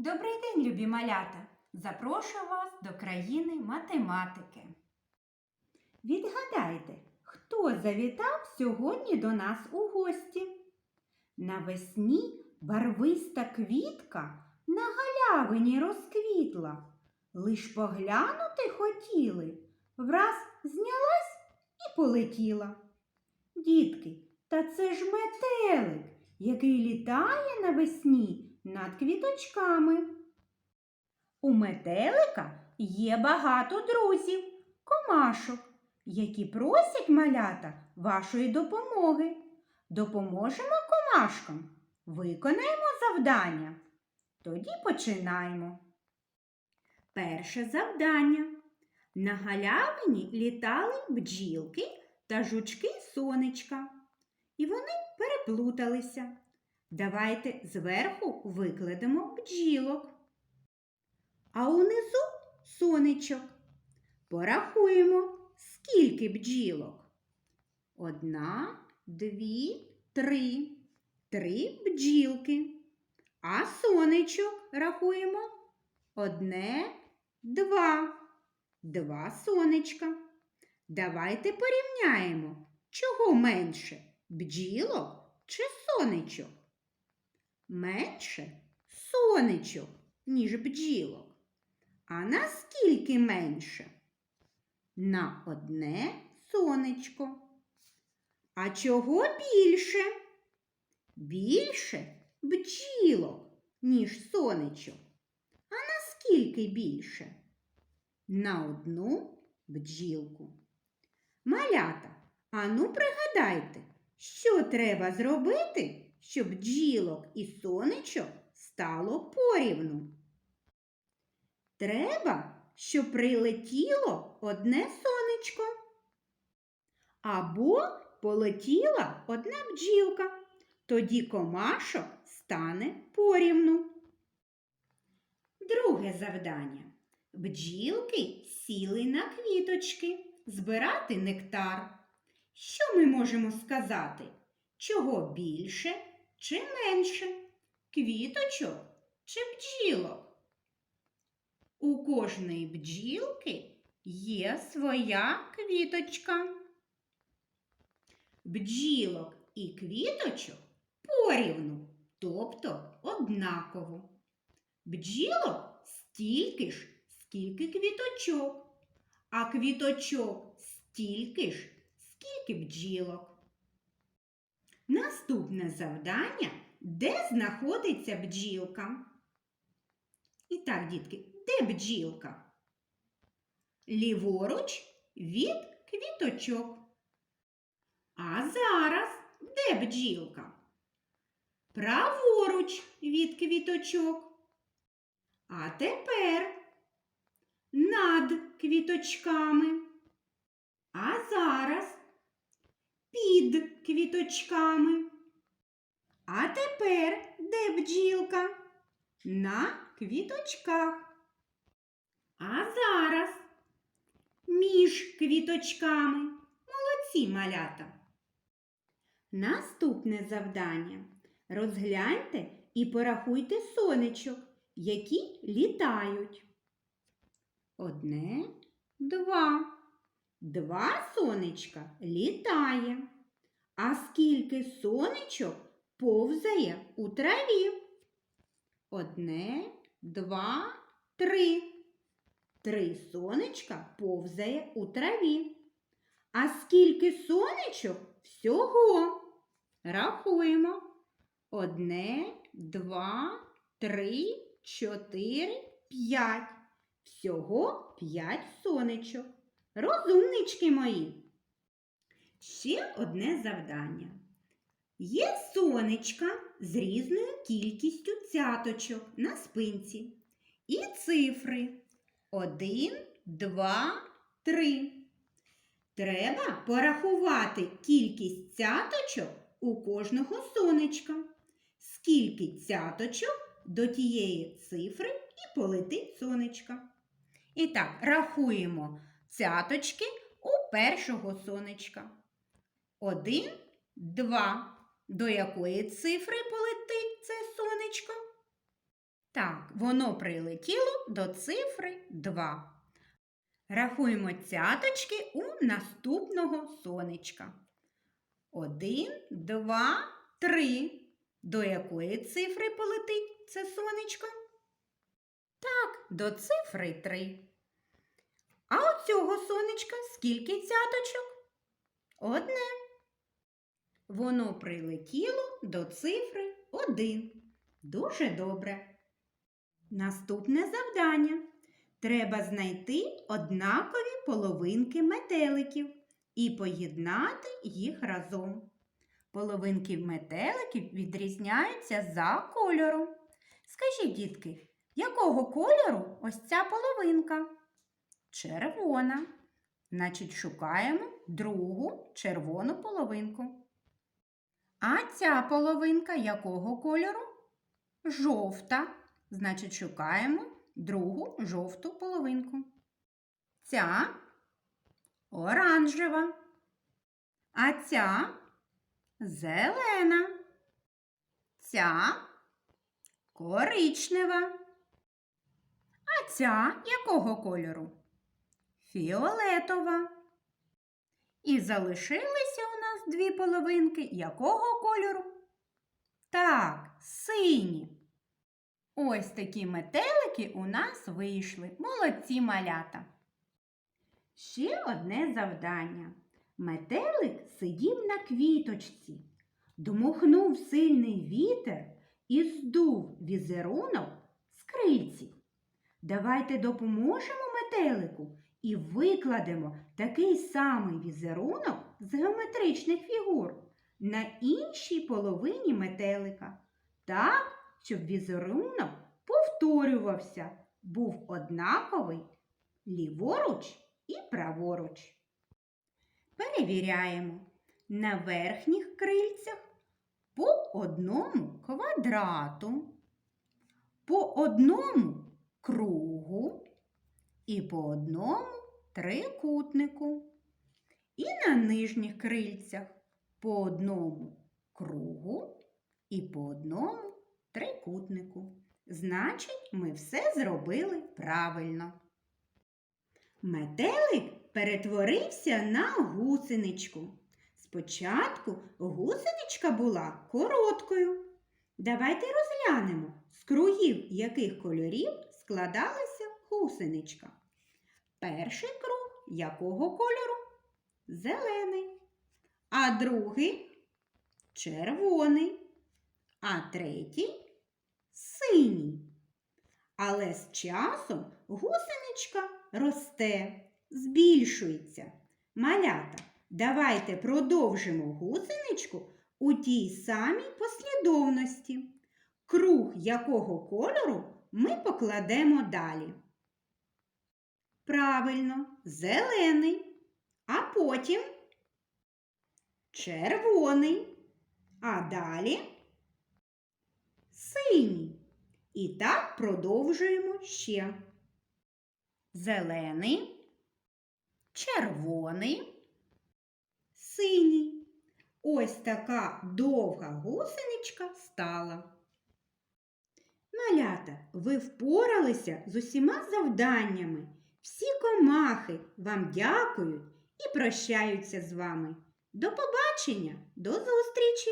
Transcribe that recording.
Добрий день, любі малята! Запрошую вас до країни математики. Відгадайте, хто завітав сьогодні до нас у гості? Навесні барвиста квітка на галявині розквітла. Лиш поглянути хотіли, враз знялась і полетіла. Дітки, та це ж метелик, який літає навесні над квіточками. У метелика є багато друзів, комашок, які просять малята вашої допомоги. Допоможемо комашкам, виконаємо завдання. Тоді починаємо. Перше завдання. На галявині літали бджілки та жучки сонечка, і вони переплуталися. Давайте зверху викладемо бджілок. А унизу сонечок. Порахуємо, скільки бджілок. Одна, дві, три. Три бджілки. А сонечок рахуємо. Одне, два. Два сонечка. Давайте порівняємо, чого менше бджілок чи сонечок? Менше сонечок, ніж бджілок. А наскільки менше? На одне сонечко. А чого більше? Більше бджілок, ніж сонечок. А наскільки більше? На одну бджілку. Малята, ану пригадайте, що треба зробити, щоб бджілок і сонечок стало порівну. Треба, щоб прилетіло одне сонечко. Або полетіла одна бджілка. Тоді комашок стане порівну. Друге завдання. Бджілки сіли на квіточки збирати нектар. Що ми можемо сказати? Чого більше чи менше? Квіточок чи бджілок? У кожної бджілки є своя квіточка. Бджілок і квіточок порівну, тобто однаково. Бджілок стільки ж, скільки квіточок, а квіточок стільки ж, скільки бджілок. Наступне завдання де знаходиться бджілка? І так, дітки, де бджілка? Ліворуч від квіточок. А зараз де бджілка? Праворуч від квіточок. А тепер над квіточками. А зараз під квіточками. А тепер де бджілка? На квіточках. А зараз між квіточками. Молодці малята. Наступне завдання. Розгляньте і порахуйте сонечок, які літають. Одне, два. Два сонечка літає. А скільки сонечок повзає у траві? Одне, два, три. Три сонечка повзає у траві. А скільки сонечок всього? Рахуємо. Одне, два, три, чотири, п'ять. Всього п'ять сонечок. Розумнички мої. Ще одне завдання. Є сонечка з різною кількістю цяточок на спинці. І цифри один, два, три. Треба порахувати кількість цяточок у кожного сонечка. Скільки цяточок до тієї цифри і полетить сонечка. І так, рахуємо цяточки у першого сонечка. Один, два. До якої цифри полетить це сонечко? Так, воно прилетіло до цифри 2. Рахуємо цяточки у наступного сонечка. Один, два, три. До якої цифри полетить це сонечко? Так, до цифри 3. А у цього сонечка скільки цяточок? Одне. Воно прилетіло до цифри 1. Дуже добре. Наступне завдання. Треба знайти однакові половинки метеликів і поєднати їх разом. Половинки метеликів відрізняються за кольором. Скажіть, дітки, якого кольору ось ця половинка? Червона. Значить, шукаємо другу червону половинку. А ця половинка якого кольору? Жовта. Значить, шукаємо другу жовту половинку. Ця оранжева. А ця зелена. Ця коричнева. А ця якого кольору? Фіолетова. І залишилися у нас дві половинки якого кольору? Так, сині. Ось такі метелики у нас вийшли. Молодці малята. Ще одне завдання. Метелик сидів на квіточці, дмухнув сильний вітер і здув візерунок з крильців. Давайте допоможемо метелику і викладемо такий самий візерунок з геометричних фігур на іншій половині метелика, так, щоб візерунок повторювався, був однаковий ліворуч і праворуч. Перевіряємо на верхніх крильцях по одному квадрату, по одному кругу і по одному трикутнику. І на нижніх крильцях по одному кругу і по одному трикутнику. Значить, ми все зробили правильно. Метелик перетворився на гусеничку. Спочатку гусеничка була короткою. Давайте розглянемо, з кругів яких кольорів складалася гусеничка. Перший круг якого кольору? Зелений. А другий червоний. А третій синій. Але з часом гусеничка росте, збільшується. Малята, давайте продовжимо гусеничку у тій самій послідовності. Круг якого кольору ми покладемо далі. Правильно, зелений, потім червоний, а далі синій. І так продовжуємо ще. Зелений, червоний, синій. Ось така довга гусеничка стала. Малята, ви впоралися з усіма завданнями. Всі комахи вам дякують і прощаються з вами. До побачення, до зустрічі!